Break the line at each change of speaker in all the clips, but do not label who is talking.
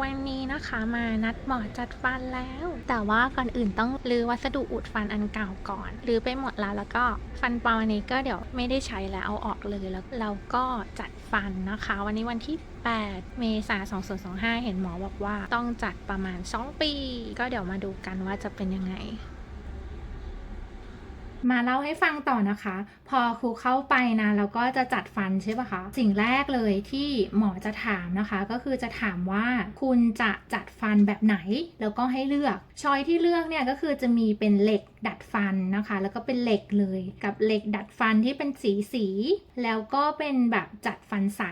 วันนี้นะคะมานัดหมอจัดฟันแล้ว แต่ว่าก่อนอื่นต้องรื้อวัสดุอุดฟันอันเก่าก่อนรื้อไปหมดแล้วแล้วก็ฟันปลอมอันนี้ก็เดี๋ยวไม่ได้ใช้แล้วเอาออกเลยแล้วเราก็จัดฟันนะคะ วันนี้วันที่ 8 เมษายน2025 เห็นหมอบอกว่าต้องจัดประมาณ 2 ปี ก็เดี๋ยวมาดูกันว่าจะเป็นยังไง มาเล่าให้ฟังต่อนะคะ พอครูเข้าไปนะแล้วก็จะจัดฟันใช่ปะคะ สิ่งแรกเลยที่หมอจะถามนะคะ ก็คือจะถามว่าคุณจะจัดฟันแบบไหน แล้วก็ให้เลือกชอยที่เลือกเนี่ยก็คือจะมีเป็นเหล็กดัดฟันนะคะ แล้วก็เป็นเหล็กเลยกับเหล็กดัดฟันที่เป็นสีสีแล้วก็เป็นแบบจัดฟันใส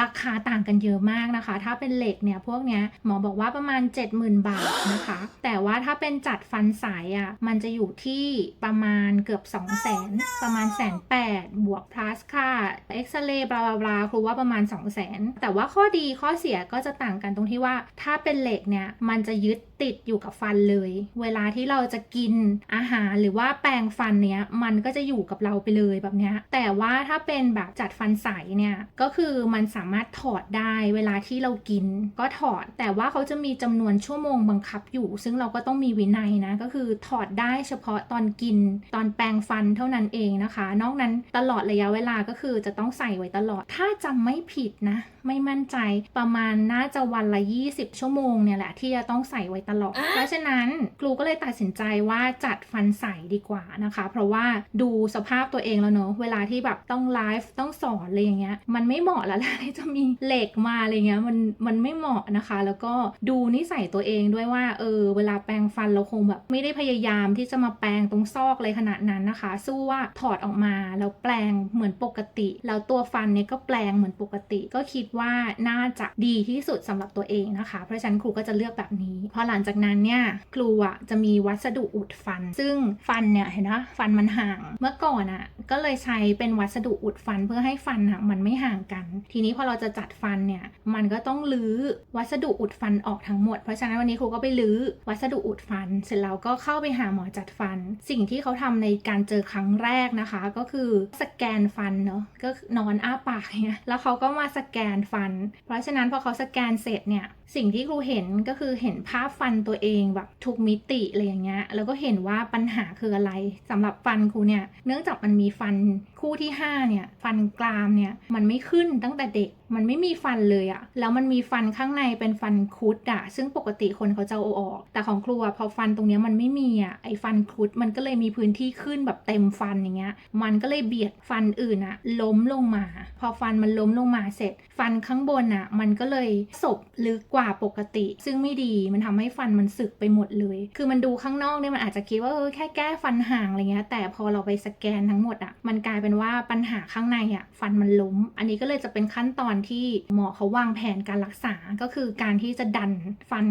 ราคาต่างกันเยอะมากนะคะ ถ้าเป็นเหล็กเนี่ยพวกเนี้ยหมอบอกว่าประมาณ 70,000 บาทนะคะ แต่ว่าถ้าเป็นจัดฟันใสอะมันจะอยู่ที่ประมาณเกืือบ2 0 0 0 0 0 ประมาณแสนแปดบวก plus ค่าเอ็กซเรย์บลาบลาครูว่าประมาณ 2 0 0 0 0 0 แต่ว่าข้อดีข้อเสียก็จะต่างกันตรงที่ว่า ถ้าเป็นเหล็กเนี่ย มันจะยึดติดอยู่กับฟันเลย เวลาที่เราจะกินอาหารหรือว่าแปรงฟันเนี้ย มันก็จะอยู่กับเราไปเลยแบบเนี้ย แต่ว่าถ้าเป็นแบบจัดฟันใสเนี่ย ก็คือมันสามารถถอดได้เวลาที่เรากินก็ถอด แต่ว่าเขาจะมีจำนวนชั่วโมงบังคับอยู่ ซึ่งเราก็ต้องมีวินัยนะ ก็คือถอดได้เฉพาะตอนกินตอนแปรงฟันเท่านั้นเองนะคะ นอกนั้นตลอดระยะเวลาก็คือจะต้องใส่ไว้ตลอด ถ้าจำไม่ผิดนะ ไม่มั่นใจประมาณน่าจะวันละ 20 ชั่วโมงเนี่ยแหละที่จะต้องใส่ไว้ตลอด เพราะฉะนั้นครูก็เลยตัดสินใจว่าจัดฟันใสดีกว่านะคะ เพราะว่าดูสภาพตัวเองแล้วเนอะเวลาที่แบบต้องไลฟ์ต้องสอนอะไรอย่างเงี้ยมันไม่เหมาะแล้วแหละที่จะมีเหล็กมาอะไรเงี้ยมันมันไม่เหมาะนะคะ แล้วก็ดูนิสัยตัวเองด้วยว่าเออเวลาแปรงฟันเราคงแบบไม่ได้พยายามที่จะมาแปรงตรงซอกเลยขนาดนั้นนะคะ สู้ว่าถอดออกมาแล้วแปรงเหมือนปกติ แล้วตัวฟันเนี่ยก็แปรงเหมือนปกติ ก็คิดว่าน่าจะดีที่สุดสำหรับตัวเองนะคะ เพราะฉะนั้นครูก็จะเลือกแบบนี้ พอหลังจากนั้นเนี่ยครูอะจะมีวัสดุอุดฟัน ซึ่งฟันเนี่ยเห็นไหมฟันมันห่าง เมื่อก่อนอะก็เลยใช้เป็นวัสดุอุดฟันเพื่อให้ฟันอะมันไม่ห่างกัน ทีนี้พอเราจะจัดฟันเนี่ยมันก็ต้องลื้อวัสดุอุดฟันออกทั้งหมด เพราะฉะนั้นวันนี้ครูก็ไปลื้อวัสดุอุดฟัน เสร็จแล้วก็เข้าไปหาหมอจัดฟัน สิ่งที่เขาทำในการเจอครั้งแรกนะคะ ก็คือสแกนฟันเนาะก็นอนอ้าปากเงี้ยแล้วเขาก็มาสแกนฟัน เพราะฉะนั้นพอเขาสแกนเสร็จเนี่ยสิ่งที่ครูเห็นก็คือเห็นภาพฟันตัวเองแบบทุกมิติอะไรอย่างเงี้ยแล้วก็เห็นว่าปัญหาคืออะไรสำหรับฟันครูเนี่ยเนื่องจากมันมีฟันคู่ที่ห้าเนี่ยฟันกรามเนี่ยมันไม่ขึ้นตั้งแต่เด็ก มันไม่มีฟันเลยอะแล้วมันมีฟันข้างในเป็นฟันคุดอะซึ่งปกติคนเขาจะเอาออก แต่ของครูอะพอฟันตรงเนี้ยมันไม่มีอะไอฟันคุดมันก็เลยมีพื้นที่ขึ้นแบบเต็มฟันอย่างเงี้ย มันก็เลยเบียดฟันอื่นอะล้มลงมา พอฟันมันล้มลงมาเสร็จ ฟันข้างบนอะมันก็เลยศพลึกกว่าปกติ ซึ่งไม่ดีมันทำให้ฟันมันสึกไปหมดเลย คือมันดูข้างนอกเนี่ยมันอาจจะคิดว่าเออแค่แก้ฟันห่างอะไรเงี้ย แต่พอเราไปสแกนทั้งหมดอะมันกลายเป็นว่าปัญหาข้างในอะฟันมันล้ม อันนี้ก็เลยจะเป็นขั้นตอนที่หมอเขาวางแผนการรักษาก็คือการที่จะดันฟัน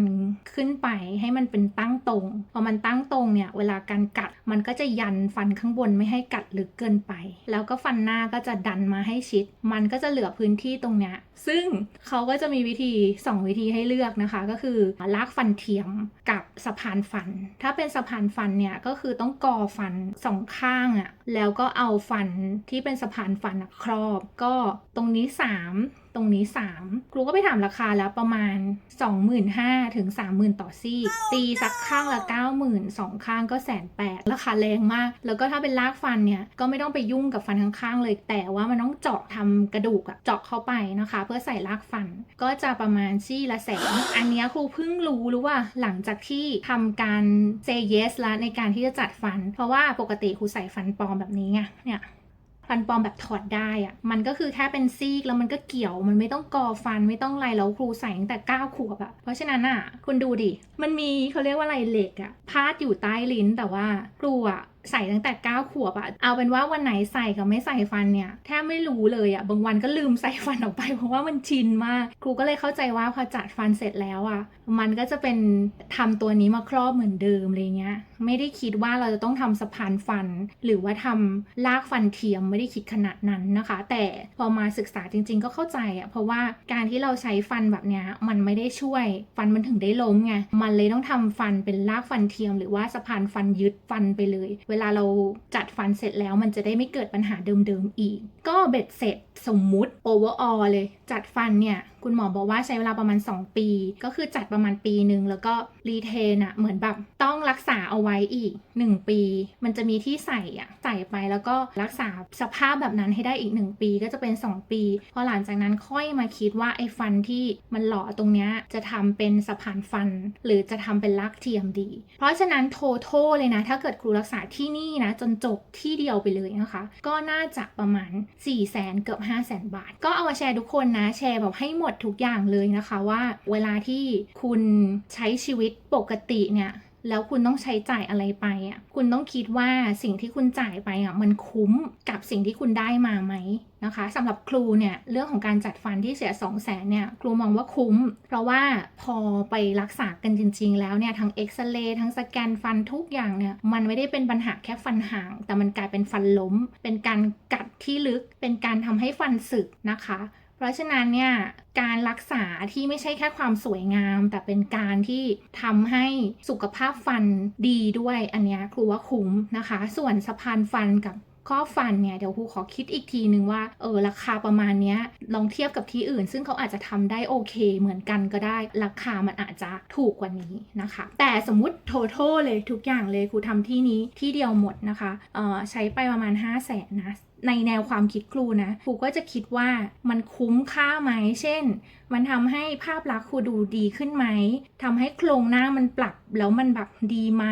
ขึ้นไปให้มันเป็นตั้งตรงพอมันตั้งตรงเนี่ยเวลาการกัดมันก็จะยันฟันข้างบนไม่ให้กัดลึกเกินไป แล้วก็ฟันหน้าก็จะดันมาให้ชิด มันก็จะเหลือพื้นที่ตรงเนี้ยซึ่งเขาก็จะมีวิธี 2 วิธีให้เลือกนะคะ ก็คือลากฟันเทียมกับสะพานฟัน ถ้าเป็นสะพานฟันเนี่ยก็คือต้องกอฟันสองข้างอะ่ะแล้วก็เอาฟันที่เป็นสะพานฟันครอบ ก็ตรงนี้ 3ตรงนี้ 3 ครูก็ไปถามราคาแล้วประมาณ 25,000ถึง30,000 ต่อซี่ ตีสักข้างละ 90,000สองข้างก็แสนแปดราคาแรงมาก แล้วก็ถ้าเป็นลากฟันเนี่ยก็ไม่ต้องไปยุ่งกับฟันข้างๆเลย แต่ว่ามันต้องเจาะทำกระดูกอะเจาะเข้าไปนะคะ เพื่อใส่ลากฟันก็จะประมาณซี่ละแสนอันนี้ครูเพิ่งรู้รู้ว่าหลังจากที่ทำการ say yes แล้วในการที่จะจัดฟัน เพราะว่าปกติครูใส่ฟันปลอมแบบนี้ไงเนี่ย ฟันปลอมแบบถอดได้อะมันก็คือแค่เป็นซีกแล้วมันก็เกี่ยว มันไม่ต้องกอฟันไม่ต้องอะไรแล้วครูใส่ตั้งแต่9ขวบอะเพราะฉะนั้นอะคุณดูดิ มันมีเขาเรียกว่าอะไรเหล็กอะพาดอยู่ใต้ลิ้นแต่ว่าครูอะ ใส่ตั้งแต่ 9 ขวบอะเอาเป็นว่าวันไหนใส่กับไม่ใส่ฟันเนี่ยแทบไม่รู้เลยอะบางวันก็ลืมใส่ฟันออกไป เพราะว่ามันชินมาก ครูก็เลยเข้าใจว่าพอจัดฟันเสร็จแล้วอะมันก็จะเป็นทำตัวนี้มาครอบเหมือนเดิมอะไรเงี้ย ไม่ได้คิดว่าเราจะต้องทำสะพานฟัน หรือว่าทำลากฟันเทียมไม่ได้คิดขนาดนั้นนะคะ แต่พอมาศึกษาจริง ๆ ก็เข้าใจอะเพราะว่าการที่เราใช้ฟันแบบเนี้ยมันไม่ได้ช่วยฟันมันถึงได้ล้มไงมันเลยต้องทำฟันเป็นลากฟันเทียม หรือว่าสะพานฟันยึดฟันไปเลยเวลาเราจัดฟันเสร็จแล้วมันจะได้ไม่เกิดปัญหาเดิมๆอีก ก็เบ็ดเสร็จสมมุติ overall เลย จัดฟันเนี่ย คุณหมอบอกว่าใช้เวลาประมาณ 2 ปี ก็คือจัดประมาณปีหนึ่งแล้วก็รีเทนอะเหมือนแบบต้อง ไว้อีก 1 ปี มันจะมีที่ใส่อะใส่ไปแล้วก็รักษาสภาพแบบนั้นให้ได้อีก 1 ปีก็จะเป็น 2 ปี พอหลังจากนั้นค่อยมาคิดว่าไอ้ฟันที่มันหล่อตรงเนี้ยจะทำเป็นสะพานฟัน หรือจะทำเป็นลัก TMD เพราะฉะนั้นโทโทเลยนะ ถ้าเกิดครูรักษาที่นี่นะ จนจบที่เดียวไปเลยนะคะ ก็น่าจะประมาณ4 0 0แสนเกือบ5 0 0แสนบาท ก็เอามาแชร์ทุกคนนะแชร์แบบให้หมดทุกอย่างเลยนะคะว่า เวลาที่คุณใช้ชีวิตปกติเนี่ย แล้วคุณต้องใช้จ่ายอะไรไปอะคุณต้องคิดว่าสิ่งที่คุณจ่ายไปอะมันคุ้มกับสิ่งที่คุณได้มาไหมนะคะสำหรับครูเนี่ยเรื่องของการจัดฟันที่เสีย 2 0 0แสนเนี่ยครูมองว่าคุ้ม เพราะว่าพอไปรักษากันจริง ๆ แล้วเนี่ยทั้งเอ็กซเรย์ทั้งสแกนฟันทุกอย่างเนี่ยมันไม่ได้เป็นปัญหาแค่ฟันห่าง แต่มันกลายเป็นฟันล้ม เป็นการกัดที่ลึกเป็นการทำให้ฟันสึกนะคะ ราะฉะนั้นเนี่ยการรักษาที่ไม่ใช่แค่ความสวยงาม แต่เป็นการที่ทำให้สุขภาพฟันดีด้วยอันนี้ครูว่าคุ้มนะคะ ส่วนสะพานฟันกับข้อฟันเนี่ยเดี๋ยวครูขอคิดอีกทีนึงว่าเออราคาประมาณเนี้ยลองเทียบกับที่อื่น ซึ่งเขาอาจจะทำได้โอเคเหมือนกันก็ได้ ราคามันอาจจะถูกกว่านี้นะคะ แต่สมมุติโทโทเลยทุกอย่างเลยครูทำที่นี้ที่เดียวหมดนะคะเออใช้ไปประมาณ 5 0 0แสนนะ ในแนวความคิดครูนะครูก็จะคิดว่ามันคุ้มค่าไหม เช่น มันทำให้ภาพลักษณ์ครูดูดีขึ้นไหมทำให้โครงหน้ามันปรับแล้วมันแบบดีไหม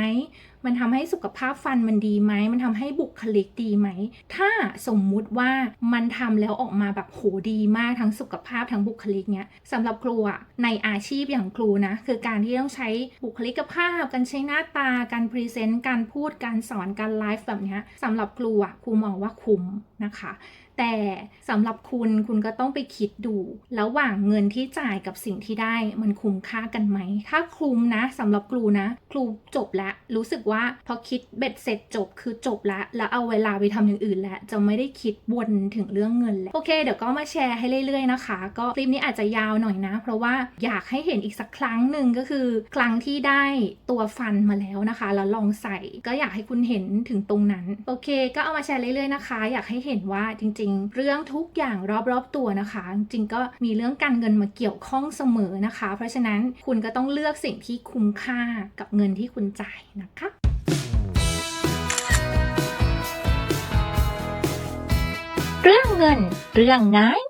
มันทำให้สุขภาพฟันมันดีไหม มันทำให้บุคลิกดีไหม ถ้าสมมุติว่ามันทำแล้วออกมาแบบโหดีมากทั้งสุขภาพทั้งบุคลิกเนี้ยสำหรับครูอะในอาชีพอย่างครูนะ คือการที่ต้องใช้บุคลิกภาพ การใช้หน้าตา การพรีเซนต์ การพูด การสอน การไลฟ์แบบเนี้ยสำหรับครูอะครูมองว่าคุ้มนะคะ แต่สำหรับคุณคุณก็ต้องไปคิดดู ระหว่างเงินที่จ่ายกับสิ่งที่ได้มันคุ้มค่ากันไหม ถ้าคุ้มนะสำหรับครูนะ ครูจบแล้วรู้สึกว่าพอคิดเบ็ดเสร็จจบคือจบแล้วแล้วเอาเวลาไปทำอย่างอื่นแล้วจะไม่ได้คิดวนถึงเรื่องเงินแล้วโอเคเดี๋ยวก็มาแชร์ให้เรื่อยๆนะคะ ก็คลิปนี้อาจจะยาวหน่อยนะ เพราะว่าอยากให้เห็นอีกสักครั้งหนึ่งก็คือ ครั้งที่ได้ตัวฟันมาแล้วนะคะแล้วลองใส่ก็อยากให้คุณเห็นถึงตรงนั้น โอเค ก็เอามาแชร์เรื่อยๆนะคะ อยากให้เห็นว่าจริงๆ เรื่องทุกอย่างรอบๆตัวนะคะ จริงก็มีเรื่องการเงินมาเกี่ยวข้องเสมอนะคะ เพราะฉะนั้นคุณก็ต้องเลือกสิ่งที่คุ้มค่ากับเงินที่คุณจ่ายนะคะ
เรื่องเงินเรื่องง่าย